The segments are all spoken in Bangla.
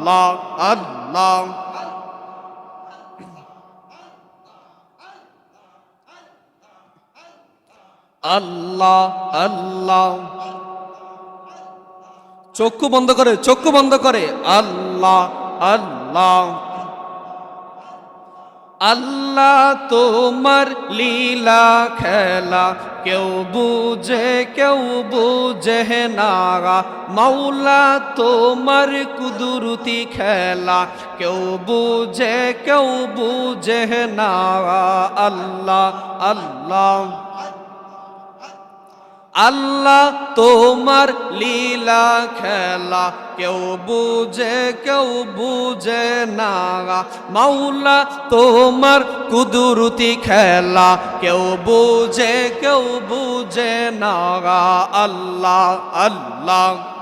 আল্লাহ আল্লাহ। আল্লাহ আল্লাহ। চক্ষু বন্ধ করে চক্ষু বন্ধ করে। আল্লাহ আল্লাহ। আল্লাহ তোমার লীলা খেলা। কেউ বুঝে কেউ বুঝে না মাওলা তোমার কুদরতি খেলা। কেউ বুঝে কেউ বুঝে না আল্লাহ আল্লাহ। আল্লাহ তোমার লীলা খেলা। কেউ বুঝে কেউ বুঝে না। মাওলা তোমার কুদুরুতি খেলা। কেউ বুঝে কেউ বুঝে না। আল্লাহ আল্লাহ।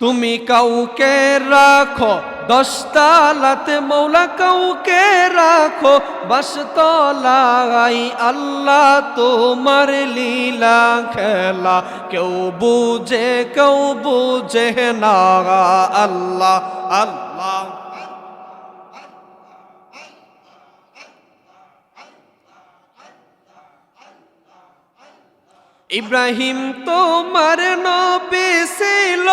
তুমি কাউকে রাখো, দশতালাতে মৌলা কাউকে রাখো বাসতলাই আল্লাহ তোমার লীলা খেলা। কেউ বুঝে কেউ বুঝে না, আল্লাহ আল্লাহ। ইব্রাহিম তোমার নবী ছিল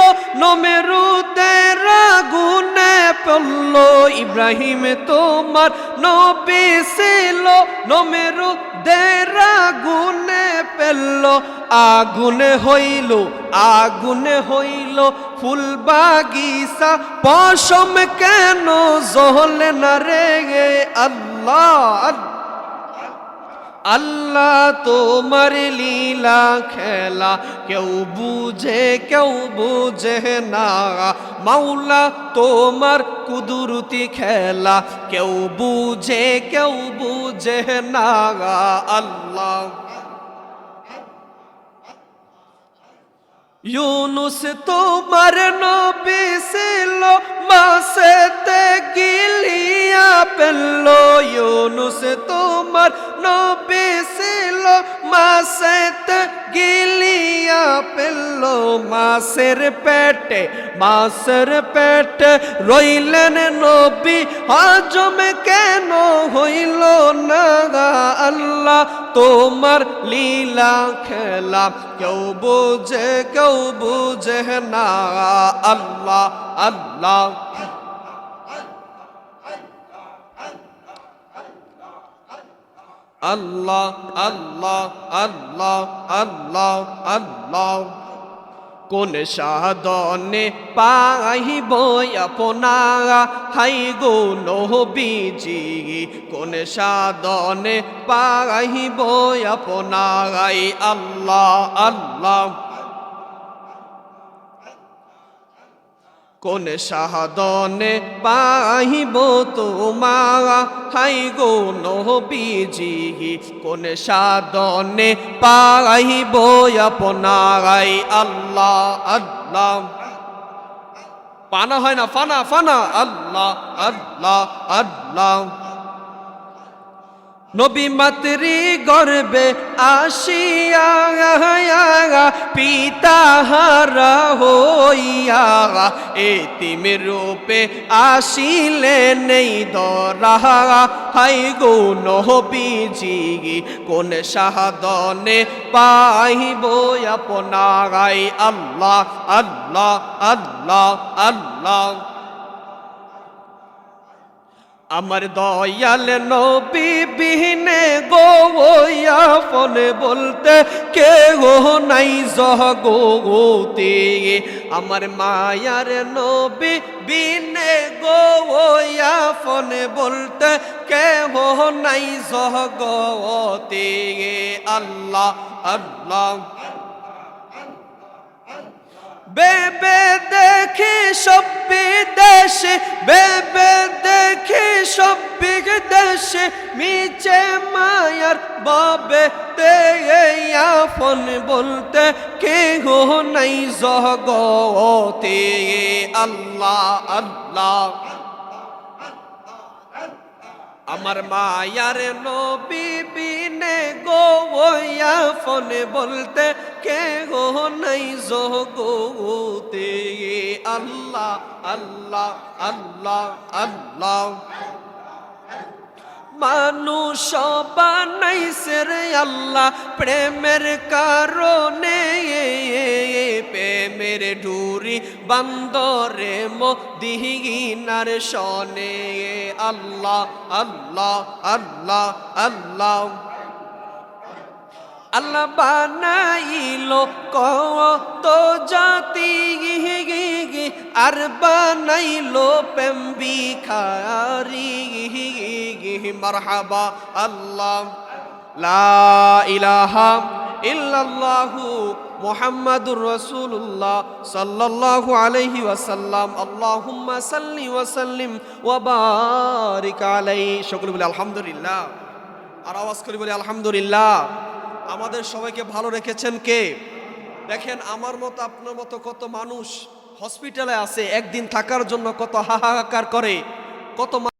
নমেরুদের আগুনে পড়ল। ইব্রাহিম তোমার নবী ছিল নমেরুদের আগুনে পেল আগুনে হইল আগুনে হইল, ফুল বাগিসা পশম কেন জহলে না রে আল্লাহ? আল্লাহ তোমার লীলা খেলা, কেউ বুঝে কেউ বুঝে না। মাওলা তোমার কুদরতি খেলা, কেউ বুঝে কেউ বুঝে না। আল্লাহ। ইউনুস তোমার নবী ছিল, মাসেতে গিলিয়া পেল ইউনুস তোমার নবী ছিল মাসেতে গিলিয়া পেল মাসের পেটে মাসের পেটে রইলেন নবী, হজম কেন হইল না আল্লাহ? তোমার লীলা খেলা কেউ বুঝে কেউ বুঝে না আল্লাহ আল্লাহ। আল্লাহ আল্লাহ আল্লাহ আল্লাহ আল্লাহ। কোন সাধনে বই আপনারা? হাই গো নহবিজি কোন সাধনে বই আপনারাই আল্লাহ আল্লাহ। কোন সাধনে পাহিব তোমা হাই গো নহবিজি কোন সাদনে পাহিব আপনারাই আল্লাহ আল্লাহ। পানা হয় না, ফানা ফানা, আল্লাহ আল্লাহ আল্লাহ। নবী মাতৃ গর্বে আসিয়া পিতা হারা হইয়া এতিমের রূপে আসিলে নেই দরা। হাই গো নহবিজি কোন সাহাদনে পাইব আপনারাই? আল্লাহ আল্লাহ আল্লাহ আল্লাহ। আমার দয়াল নবী বিহীনে গোয়া ফলে বলতে কে গো নাই জগতে আমার মায়ার নবী বিনে গোয়া ফলে বলতে কে হো নাই জগতে আল্লাহ আল্লাহ। বেবে দেখি সব বিদেশে, বেবে মায়ার বাবে তে ফোন বলতে কে গো নাই জগতে। আল্লাহ আল্লাহ আমার মায়ার নবী বিনে গো ফোনে বলতে কে গো নাই জগতে। আল্লাহ আল্লাহ আল্লাহ আল্লাহ। মানুষ বানাইছে রে আল্লাহ, প্রেমের কারণে প্রেমের ডুরি বান্দরে মদিনার শনে আল্লাহ আল্লাহ আল্লাহ আল্লাহ। আল্লাহ বানাইলো কত জাতি আর বানাইলো প্রেম বিখারি মারহাবা আল্লাহ। লা ইলাহা ইল্লাল্লাহু মুহাম্মাদুর রাসূলুল্লাহ সাল্লাল্লাহু আলাইহি ওয়াসাল্লাম। আল্লাহুম্মা সাল্লি ওয়া সাল্লিম ওয়া বারিক আলাইহি। সকলে বলে আলহামদুলিল্লাহ। আর আওয়াজ করি বলি আলহামদুলিল্লাহ। আমাদের সবাইকে ভালো রেখেছেন কে? দেখেন আমার মতো, আপনার মতো কত মানুষ হসপিটালে আছে একদিন থাকার জন্য কত হাহাকার করে কত